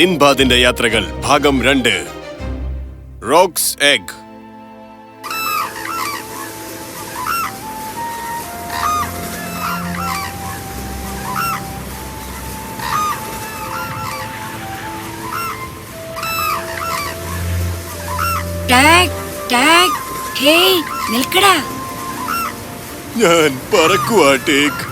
സിൻബാദിന്റെ യാത്രകൾ ഭാഗം രണ്ട്. Roc's egg. ഞാൻ പറക്കുവാ ടേക്ക്.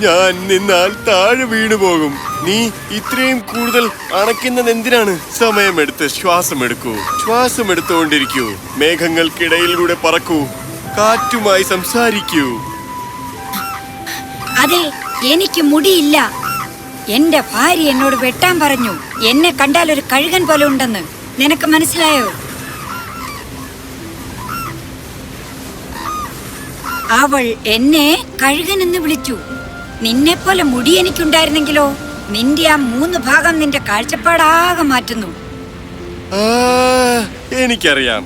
ഞാൻ നിന്നാൽ താഴെ വീണു പോകും. നീ ഇത്രയും കൂടുതൽ അണയ്ക്കുന്നത് എന്തിനാണ്? സമയമെടുത്ത് ശ്വാസം എടുക്കൂ ശ്വാസം എടുത്തുകൊണ്ടിരിക്കൂ മേഘങ്ങൾക്കിടയിലൂടെ പറക്കൂ. കാറ്റുമായി സംസാരിക്കൂ. അതെ എനിക്ക് മുടിയില്ല. എന്റെ ഭാര്യ എന്നോട് വെട്ടാൻ പറഞ്ഞു. എന്നെ കണ്ടാൽ ഒരു കഴുകൻ പോലെ ഉണ്ടെന്ന്. നിനക്ക് മനസ്സിലായോ? അവൾ എന്നെ കഴുകൻ എന്ന് വിളിച്ചു. നിന്നെ പോലെ മുടി എനിക്കുണ്ടായിരുന്നെങ്കിലോ നിന്റെ ആ മൂന്ന് ഭാഗം നിന്റെ കാഴ്ചപ്പാടാകെ മാറ്റുന്നു. എനിക്കറിയാം.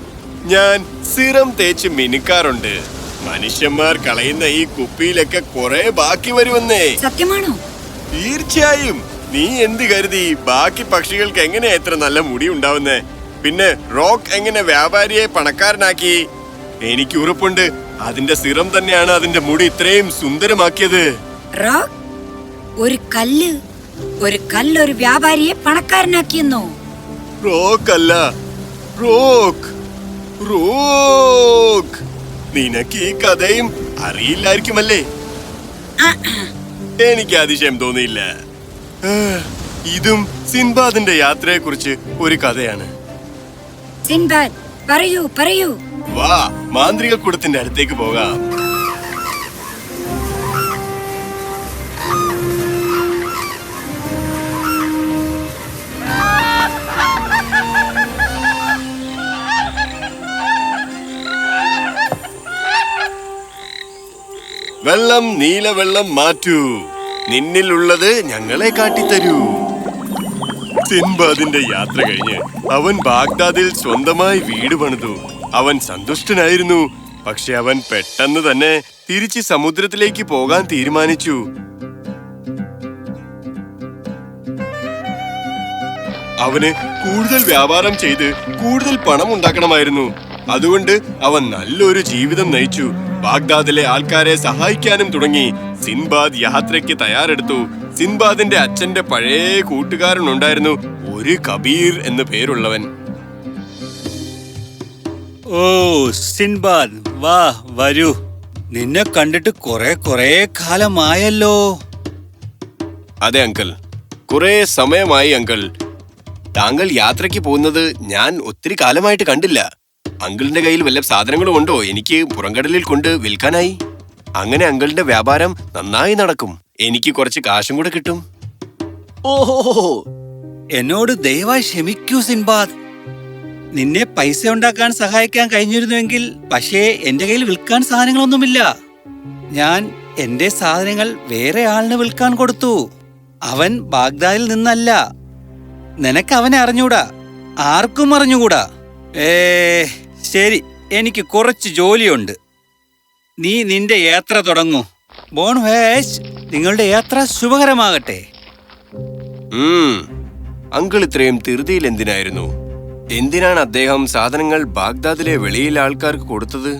ഞാൻ സിറം തേച്ച് മിനുക്കാറുണ്ട്. മനുഷ്യന്മാർ കളയുന്ന ഈ കുപ്പിയിലൊക്കെ കുറെ ബാക്കി വരുമെന്നേ. സത്യമാണോ? തീർച്ചയായും. നീ എന്ത് കരുതി? ബാക്കി പക്ഷികൾക്ക് എങ്ങനെ എത്ര നല്ല മുടി ഉണ്ടാവുന്നേ? പിന്നെ റോക്ക് എങ്ങനെ വ്യാപാരിയെ പണക്കാരനാക്കി? എനിക്ക് ഉറപ്പുണ്ട്. അതിന്റെ സിറം തന്നെയാണ് അതിന്റെ മുടി ഇത്രയും സുന്ദരമാക്കിയത്. റോക്ക് ഒരു കല്ല് ഒരു കല്ല് ഒരു വ്യാപാരിയെ പണക്കാരനാക്കിയെന്നോ? റോക്ക് അല്ല റോക്ക് റോക്ക്. നിനക്ക് ഈ കഥയും അറിയില്ലായിരിക്കുമല്ലേ. എനിക്ക് അതിശയം തോന്നിയില്ല. ഇതും സിൻബാദിന്റെ യാത്രയെ കുറിച്ച് ഒരു കഥയാണ്. സിൻബാദ് പറയൂ പറയൂ. വാ മാന്ത്രിക കൂടത്തിന്റെ അടുത്തേക്ക് പോകാം. വെള്ളം നീലവെള്ളം മാറ്റൂ. നിന്നിലുള്ളത് ഞങ്ങളെ കാട്ടിത്തരൂ. സിൻബാദിന്റെ യാത്ര കഴിഞ്ഞ് അവൻ ബാഗ്ദാദിൽ സ്വന്തമായി വീട് പണിതു. അവൻ സന്തുഷ്ടനായിരുന്നു. പക്ഷെ അവൻ പെട്ടെന്ന് തന്നെ തിരിച്ച് സമുദ്രത്തിലേക്ക് പോകാൻ തീരുമാനിച്ചു. അവന് കൂടുതൽ വ്യാപാരം ചെയ്ത് കൂടുതൽ പണം ഉണ്ടാക്കണമായിരുന്നു അതുകൊണ്ട് അവൻ നല്ലൊരു ജീവിതം നയിച്ചു. ബാഗ്ദാദിലെ ആൾക്കാരെ സഹായിക്കാനും തുടങ്ങി. സിൻബാദ് യാത്രയ്ക്ക് തയ്യാറെടുത്തു. സിൻബാദിന്റെ അച്ഛന്റെ പഴയ കൂട്ടുകാരനുണ്ടായിരുന്നു ഒരു കബീർ എന്ന് പേരുള്ളവൻ. ഓ സിൻബാദ് വാ വരൂ. നിന്നെ കണ്ടിട്ട് കുറെ കുറെ കാലമായല്ലോ. അതെ അങ്കിൾ. കുറെ സമയമായി അങ്കിൾ. താങ്കൾ യാത്രയ്ക്ക് പോകുന്നത് ഞാൻ ഒത്തിരി കാലമായിട്ട് കണ്ടില്ല. അങ്കിളിന്റെ കയ്യിൽ വല്ല സാധനങ്ങളും ഉണ്ടോ? എനിക്ക് പുറംകടലിൽ കൊണ്ട് വിൽക്കാനായി. അങ്ങനെ അങ്കിളിന്റെ വ്യാപാരം നന്നായി നടക്കും. എനിക്ക് കുറച്ച് കാശും കൂടെ കിട്ടും. ഓഹോ എന്നോട് ദയവായി ക്ഷമിക്കൂ സിൻബാദ്. നിന്നെ പൈസ ഉണ്ടാക്കാൻ സഹായിക്കാൻ കഴിഞ്ഞിരുന്നുവെങ്കിൽ പക്ഷേ എന്റെ കയ്യിൽ വിൽക്കാൻ സാധനങ്ങളൊന്നുമില്ല. ഞാൻ എന്റെ സാധനങ്ങൾ വേറെ ആളിന് വിൽക്കാൻ കൊടുത്തു. അവൻ ബാഗ്ദാദിൽ നിന്നല്ല. നിനക്ക് അവനെ അറിഞ്ഞൂടാ. ആർക്കും അറിഞ്ഞുകൂടാ. ഏ ശരി എനിക്ക് കുറച്ച് ജോലിയുണ്ട്. നീ നിന്റെ യാത്ര തുടങ്ങൂ. ബോൺ വേഷ് നിങ്ങളുടെ യാത്ര ശുഭകരമാകട്ടെ. അങ്കിൾ ഇത്രയും ധൃതിയിൽ എന്തിനായിരുന്നു? എന്തിനാണ് അദ്ദേഹം സാധനങ്ങൾ ബാഗ്ദാദിലെ വെളിയിൽ ആൾക്കാർക്ക് കൊടുത്തത്?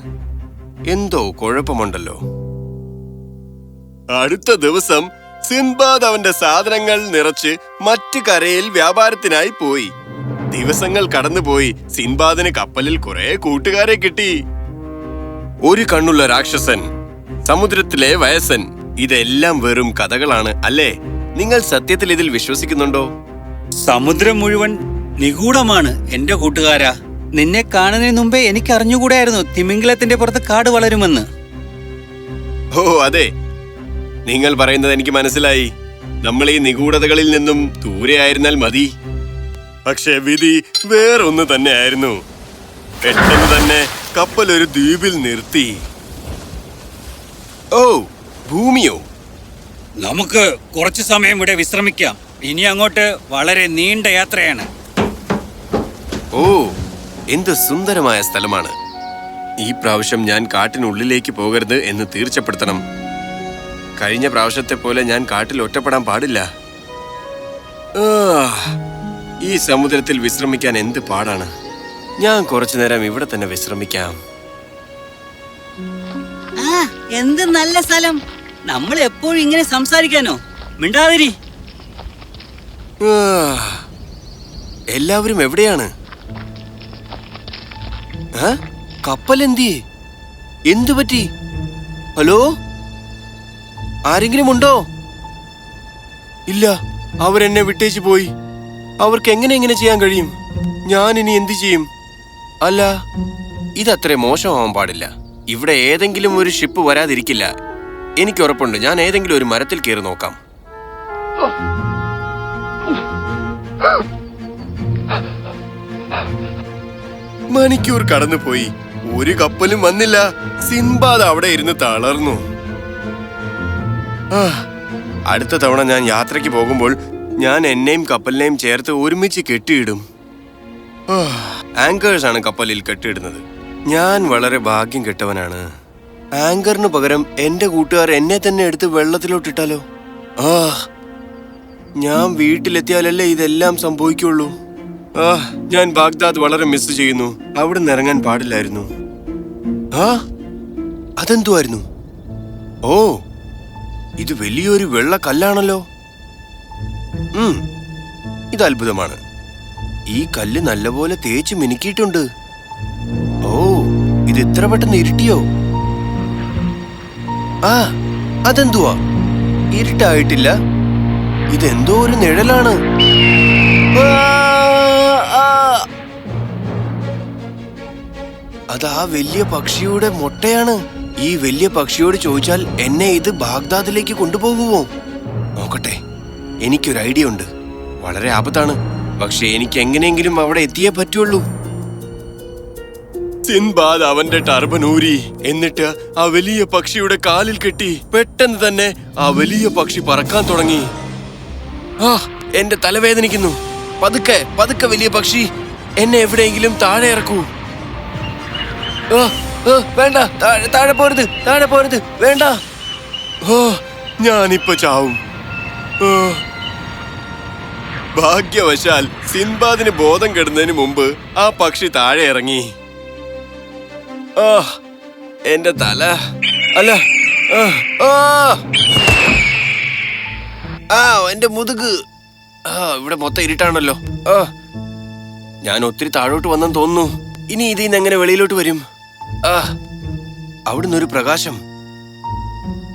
എന്തോ കുഴപ്പമുണ്ടല്ലോ. അടുത്ത ദിവസം സിംബാദ് അവന്റെ സാധനങ്ങൾ നിറച്ച് മറ്റു കരയിൽ വ്യാപാരത്തിനായി പോയി. ദിവസങ്ങൾ കടന്നുപോയി സിൻബാദിന് കപ്പലിൽ കുറെ കൂട്ടുകാരെ കിട്ടി. ഒരു കണ്ണുള്ള രാക്ഷസൻ സമുദ്രത്തിലെ വയസ്സൻ ഇതെല്ലാം വെറും കഥകളാണ് അല്ലേ? നിങ്ങൾ സത്യത്തിൽ ഇതിൽ വിശ്വസിക്കുന്നുണ്ടോ? സമുദ്രം മുഴുവൻ നിഗൂഢമാണ് എന്റെ കൂട്ടുകാരാ. നിന്നെ കാണുന്നതിന് മുമ്പേ എനിക്ക് അറിഞ്ഞുകൂടായിരുന്നു തിമിംഗലത്തിന്റെ പുറത്ത് കാട് വളരുമെന്ന്. ഓ അതെ. നിങ്ങൾ പറയുന്നത് എനിക്ക് മനസ്സിലായി. നമ്മൾ ഈ നിഗൂഢതകളിൽ നിന്നും ദൂരെയായിരുന്നാൽ മതി. പക്ഷെ വിധി വേറൊന്ന് തന്നെയായിരുന്നു. പെട്ടെന്ന് തന്നെ കപ്പൽ ഒരു ദ്വീപിൽ നിർത്തി. ഓ ഭൂമിയോ? നമുക്ക് കുറച്ചു സമയം ഇവിടെ വിശ്രമിക്കാം. ഇനി അങ്ങോട്ട് വളരെ നീണ്ട യാത്രയാണ്. ഓ എന്ത് സുന്ദരമായ സ്ഥലമാണ്. ഈ പ്രാവശ്യം ഞാൻ കാട്ടിനുള്ളിലേക്ക് പോകരുത് എന്ന് തീർച്ചപ്പെടുത്തണം. കഴിഞ്ഞ പ്രാവശ്യത്തെ പോലെ ഞാൻ കാട്ടിൽ ഒറ്റപ്പെടാൻ പാടില്ല. ഈ സമുദ്രത്തിൽ വിശ്രമിക്കാൻ എന്ത് പാടാണ്? ഞാൻ കുറച്ചു നേരം ഇവിടെ തന്നെ വിശ്രമിക്കാം. ആ എന്ത് നല്ല സ്ഥലം. നമ്മൾ എപ്പോഴും ഇങ്ങനെ സംസാരിക്കാനോ? മിണ്ടാതിരി. ആ, എല്ലാവരും എവിടെയാണ്? ആ? കപ്പൽ എന്തി? എന്തു പറ്റി? ഹലോ? ആരെങ്കിലും ഉണ്ടോ? ഇല്ല അവരെന്നെ വിട്ടേച്ചു പോയി. അവർക്ക് എങ്ങനെ എങ്ങനെ ചെയ്യാൻ കഴിയും? ഞാൻ ഇനി എന്തു ചെയ്യും? അല്ല ഇതത്ര മോശമാവാൻ പാടില്ല. ഇവിടെ ഏതെങ്കിലും ഒരു ഷിപ്പ് വരാതിരിക്കില്ല. എനിക്ക് ഉറപ്പുണ്ട് ഞാൻ ഏതെങ്കിലും ഒരു മരത്തിൽ കയറി നോക്കാം. മണിക്കൂർ കടന്നുപോയി. ഒരു കപ്പലും വന്നില്ല. സിൻബാദ് അവിടെ ഇരുന്ന് തളർന്നു. അടുത്ത തവണ ഞാൻ യാത്രയ്ക്ക് പോകുമ്പോൾ ഞാൻ എന്നെയും കപ്പലിനെയും ചേർത്ത് ഒരുമിച്ച് കെട്ടിയിടും. ആങ്കേഴ്സ് ആണ് കപ്പലിൽ കെട്ടിയിടുന്നത്. ഞാൻ വളരെ ഭാഗ്യം കെട്ടവനാണ്. ആങ്കറിന് പകരം എന്റെ കൂട്ടുകാർ എന്നെ തന്നെ എടുത്ത് വെള്ളത്തിലോട്ടിട്ടാലോ? ആ ഞാൻ വീട്ടിലെത്തിയാലല്ലേ ഇതെല്ലാം സംഭവിക്കുള്ളൂ. ആ ഞാൻ ബാഗ്ദാദ് വളരെ മിസ് ചെയ്യുന്നു. അവിടെ നിറങ്ങാൻ പാടില്ലായിരുന്നു. ആ അതെന്തുവായിരുന്നു? ഓ ഇത് വലിയൊരു വെള്ള കല്ലാണല്ലോ. ഉം, ഇത് അത്ഭുതമാണ്. ഈ കല്ല് നല്ലപോലെ തേച്ച് മിനുക്കിയിട്ടുണ്ട്. ഓ ഇത് ഇത്ര പെട്ടെന്ന് ഇരുട്ടിയോ? ആ അതെന്തുവാ? ഇരുട്ടായിട്ടില്ല. ഇതെന്തോ ഒരു നിഴലാണ്. അത് ആ. വലിയ പക്ഷിയുടെ മുട്ടയാണ്. ഈ വലിയ പക്ഷിയോട് ചോദിച്ചാൽ എന്നെ ഇത് ബാഗ്ദാദിലേക്ക് കൊണ്ടുപോകുമോ നോക്കട്ടെ. എനിക്കൊരു ഐഡിയ ഉണ്ട്. വളരെ ആപത്താണ്. പക്ഷെ എനിക്ക് എങ്ങനെയെങ്കിലും അവിടെ എത്തിയേ പറ്റുള്ളൂ. സിൻബാദ് അവന്റെ ടർബൻ ഊരി. എന്നിട്ട് ആ വലിയ പക്ഷിയുടെ കാലിൽ കെട്ടി പെട്ടെന്ന് തന്നെ ആ വലിയ പക്ഷി പറക്കാൻ തുടങ്ങി. ആ എന്റെ തലവേദനിക്കുന്നു പതുക്കെ പതുക്കെ വലിയ പക്ഷി എന്നെ എവിടെയെങ്കിലും താഴെ ഇറക്കൂ. വേണ്ട താഴെ താഴെ പോരുത് താഴെ പോരുത് വേണ്ട. ഓ ഞാനിപ്പോ ചാവും. ഓ. ഭാഗ്യവശാൽ സിൻബാദിന് ബോധം കെടുന്നതിന് മുമ്പ് ആ പക്ഷി താഴെ ഇറങ്ങി. ആ എന്റെ തല. അല്ല ആ, എന്റെ മുതുക്. ആ ഇവിടെ മൊത്തം ഇരുട്ടാണല്ലോ. ആ ഞാൻ ഒത്തിരി താഴോട്ട് വന്നെന്ന് തോന്നുന്നു. ഇനി ഇതിൽ നിന്ന് എങ്ങനെ വെളിയിലോട്ട് വരും? ആ അവിടുന്ന് ഒരു പ്രകാശം.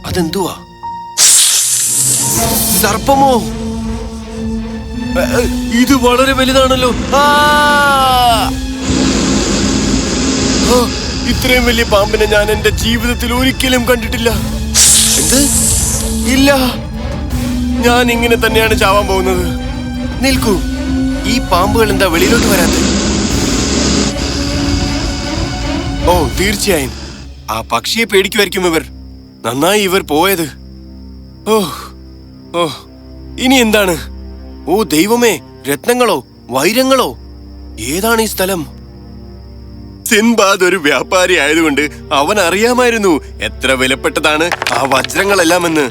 അതെന്തുവാ? സർപ്പമോ? ഇത് വളരെ വലുതാണല്ലോ. ഇത്രയും വലിയ പാമ്പിനെ ഞാൻ എന്റെ ജീവിതത്തിൽ ഒരിക്കലും കണ്ടിട്ടില്ല. ഇല്ല. ഞാൻ ഇങ്ങനെ തന്നെയാണ് ചാവാൻ പോകുന്നത്. നിൽക്കൂ. ഈ പാമ്പുകൾ എന്താ വെളിയിലോട്ട് വരാത്തത്? ഓ തീർച്ചയായും. ആ പക്ഷിയെ പേടിക്കുമായിരിക്കും ഇവർ. നന്നായി ഇവർ പോയത്. ഓ ഓ ഇനി എന്താണ്? ഓ ദൈവമേ രത്നങ്ങളോ വൈരങ്ങളോ? ഏതാണ് ഈ സ്ഥലം? സിൻബാദ് ഒരു വ്യാപാരി ആയതുകൊണ്ട് അവൻ അറിയാമായിരുന്നു എത്ര വിലപ്പെട്ടതാണ് ആ വജ്രങ്ങളെല്ലാമെന്ന്.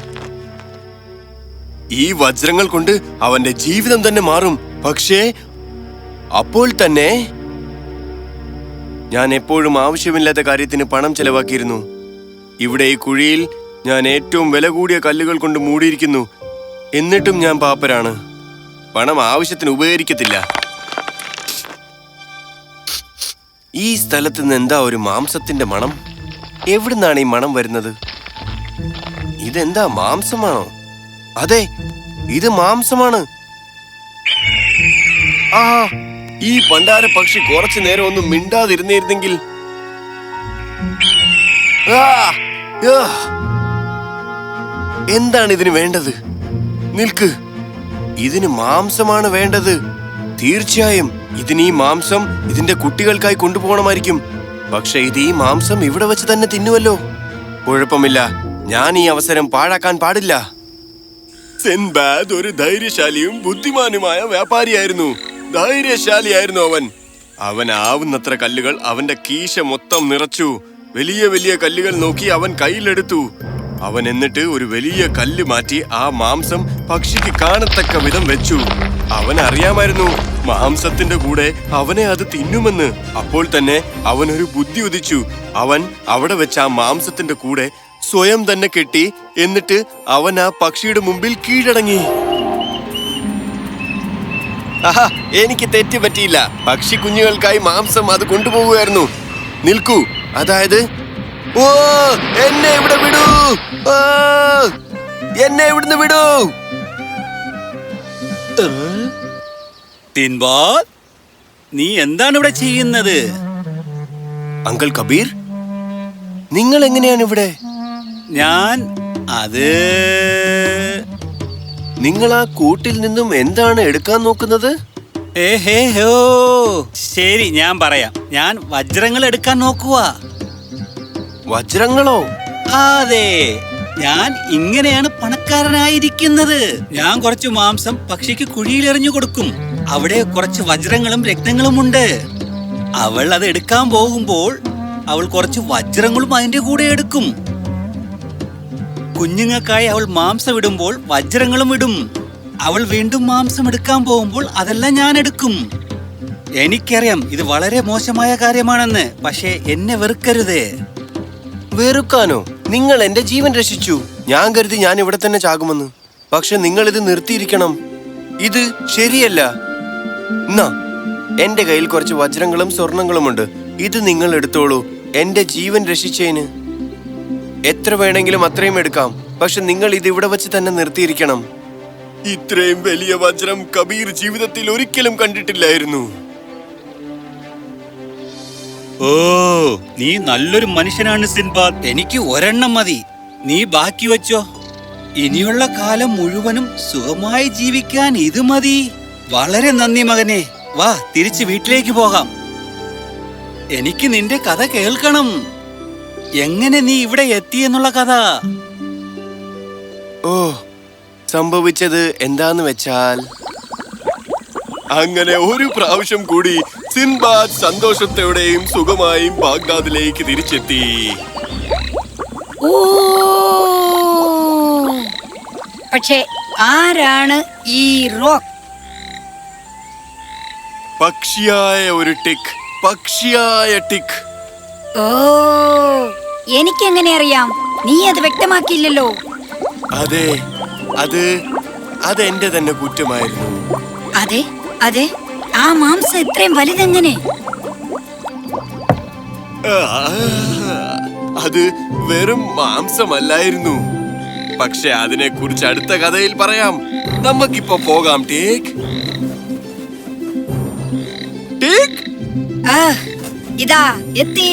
ഈ വജ്രങ്ങൾ കൊണ്ട് അവന്റെ ജീവിതം തന്നെ മാറും. പക്ഷേ അപ്പോൾ തന്നെ ഞാൻ എപ്പോഴും ആവശ്യമില്ലാത്ത കാര്യത്തിന് പണം ചെലവാക്കിയിരുന്നു. ഇവിടെ ഈ കുഴിയിൽ ഞാൻ ഏറ്റവും വില കൂടിയ കല്ലുകൾ കൊണ്ട് മൂടിയിരിക്കുന്നു. എന്നിട്ടും ഞാൻ പാപ്പരാണ്. പണം ആവശ്യത്തിന് ഉപകരിക്കത്തില്ല. ഈ സ്ഥലത്ത് നിന്ന് എന്താ ഒരു മാംസത്തിന്റെ മണം? എവിടുന്നാണ് ഈ മണം വരുന്നത്? ഇതെന്താ മാംസമാണോ? അതെ ഇത് മാംസമാണ്. ആ ഈ പണ്ടാര പക്ഷി കുറച്ചു നേരം ഒന്നും മിണ്ടാതിരുന്നിരുന്നെങ്കിൽ. എന്താണ് ഇതിന് വേണ്ടത്? നിൽക്ക്. ഇതിന് മാംസമാണ് വേണ്ടത്. തീർച്ചയായും ഇതിന് ഈ മാംസം ഇതിന്റെ കുട്ടികൾക്കായി കൊണ്ടുപോകണമായിരിക്കും. പക്ഷെ ഇത് ഈ മാംസം ഇവിടെ വെച്ച് തന്നെ തിന്നുവല്ലോ. കുഴപ്പമില്ല ഞാൻ ഈ അവസരം പാഴാക്കാൻ പാടില്ല. ഒരു ധൈര്യശാലിയും ബുദ്ധിമാനുമായ വ്യാപാരിയായിരുന്നു. ധൈര്യശാലിയായിരുന്നു അവൻ. അവൻ ആവുന്നത്ര കല്ലുകൾ അവന്റെ കീശ മൊത്തം നിറച്ചു. വലിയ വലിയ കല്ലുകൾ നോക്കി അവൻ കയ്യിലെടുത്തു. അവൻ എന്നിട്ട് ഒരു വലിയ കല്ല് മാറ്റി ആ മാംസം പക്ഷിക്ക് കാണത്തക്ക വിധം വെച്ചു. അവൻ അറിയാമായിരുന്നു മാംസത്തിന്റെ കൂടെ അവനെ അത് തിന്നുമെന്ന്. അപ്പോൾ തന്നെ അവൻ ഒരു ബുദ്ധി ഉദിച്ചു. അവൻ അവിടെ വെച്ച ആ മാംസത്തിന്റെ കൂടെ സ്വയം തന്നെ കെട്ടി എന്നിട്ട് അവൻ ആ പക്ഷിയുടെ മുമ്പിൽ കീഴടങ്ങി. എനിക്ക് തെറ്റ് പറ്റിയില്ല. പക്ഷി കുഞ്ഞുങ്ങൾക്കായി മാംസം അത് കൊണ്ടുപോകുമായിരുന്നു നിൽക്കൂ. അതായത് ഓ എന്നെ ഇവിടെ വിടൂ. എന്നെ ഇവിടുന്ന് വിടൂ. സിൻബാദ് നീ എന്താണ് ഇവിടെ ചെയ്യുന്നത്? അങ്കിൾ കബീർ നിങ്ങൾ എങ്ങനെയാണ് ഇവിടെ? ഞാൻ അത് നിങ്ങൾ ആ കൂട്ടിൽ നിന്നും എന്താണ് എടുക്കാൻ നോക്കുന്നത്? ശരി ഞാൻ പറയാം. ഞാൻ വജ്രങ്ങൾ എടുക്കാൻ നോക്കുക വജ്രങ്ങളോ? അതെ ഞാൻ ഇങ്ങനെയാണ് പണക്കാരനായിരിക്കുന്നത്. ഞാൻ കുറച്ച് മാംസം പക്ഷിക്ക് കുഴിയിൽ എറിഞ്ഞു കൊടുക്കും. അവിടെ കുറച്ച് വജ്രങ്ങളും രക്തങ്ങളും ഉണ്ട്. അവൾ അത് എടുക്കാൻ പോകുമ്പോൾ അവൾ കുറച്ച് വജ്രങ്ങളും അതിന്റെ കൂടെ എടുക്കും. കുഞ്ഞുങ്ങൾക്കായി അവൾ മാംസം ഇടുമ്പോൾ വജ്രങ്ങളും ഇടും. അവൾ വീണ്ടും മാംസം എടുക്കാൻ പോകുമ്പോൾ അതെല്ലാം ഞാൻ എടുക്കും. എനിക്കറിയാം ഇത് വളരെ മോശമായ കാര്യമാണെന്ന് പക്ഷേ എന്നെ വെറുക്കരുത്. വെറുക്കാനോ? നിങ്ങൾ എന്റെ ജീവൻ രക്ഷിച്ചു. ഞാൻ കരുതി ഞാൻ ഇവിടെ തന്നെ ചാകുമെന്ന്. പക്ഷെ നിങ്ങൾ ഇത് നിർത്തിയിരിക്കണം. ഇത് ശരിയല്ല. എന്റെ കയ്യിൽ കുറച്ച് വജ്രങ്ങളും സ്വർണങ്ങളുമുണ്ട്. ഇത് നിങ്ങൾ എടുത്തോളൂ. എന്റെ ജീവൻ രക്ഷിച്ചതിന് എത്ര വേണമെങ്കിലും അത്രയും എടുക്കാം. പക്ഷെ നിങ്ങൾ ഇത് ഇവിടെ വെച്ച് തന്നെ നിർത്തിയിരിക്കണം. ഇത്രയും വലിയ വജ്രം കബീർ ജീവിതത്തിൽ ഒരിക്കലും കണ്ടിട്ടില്ലായിരുന്നു. ഓ നീ നല്ലൊരു മനുഷ്യനാണ് സിൻബാദ് എനിക്ക് ഒരെണ്ണം മതി. നീ ബാക്കി വെച്ചോ. ഇനിയുള്ള കാലം മുഴുവനും സുഖമായി ജീവിക്കാൻ ഇത് മതി. വളരെ നന്ദി മകനെ. വാ തിരിച്ച് വീട്ടിലേക്ക് പോകാം. എനിക്ക് നിന്റെ കഥ കേൾക്കണം. എങ്ങനെ നീ ഇവിടെ എത്തി എന്നുള്ള കഥ? ഓ സംഭവിച്ചത് എന്താന്ന് വെച്ചാൽ അങ്ങനെ ഒരു പ്രാവശ്യം കൂടി സിൻബാദ് സന്തോഷത്തോടെയും സുഖമായും ബാഗ്ദാദിലേക്ക് തിരിച്ചെത്തി. പക്ഷേ ആരാണ് ഈ റോക്ക്? പക്ഷിയായ ഒരു ടിക് പക്ഷിയായ ടിക്. ഓ എനിക്കെങ്ങനെ അറിയാം നീ അത് വ്യക്തമാക്കിയില്ലല്ലോ. അതെ അത് അതെന്റെ തന്നെ കുറ്റമായിരുന്നു. അതെ അതെ. ആ മാംസം ഇത്രയും വലുതെങ്ങനെ? അത് വെറും മാംസമല്ലായിരുന്നു. പക്ഷെ അതിനെ കുറിച്ച് അടുത്ത കഥയിൽ പറയാം. നമുക്കിപ്പോ പോകാം ടേക്ക്. ടേക്ക്? ഇതാ എത്തി.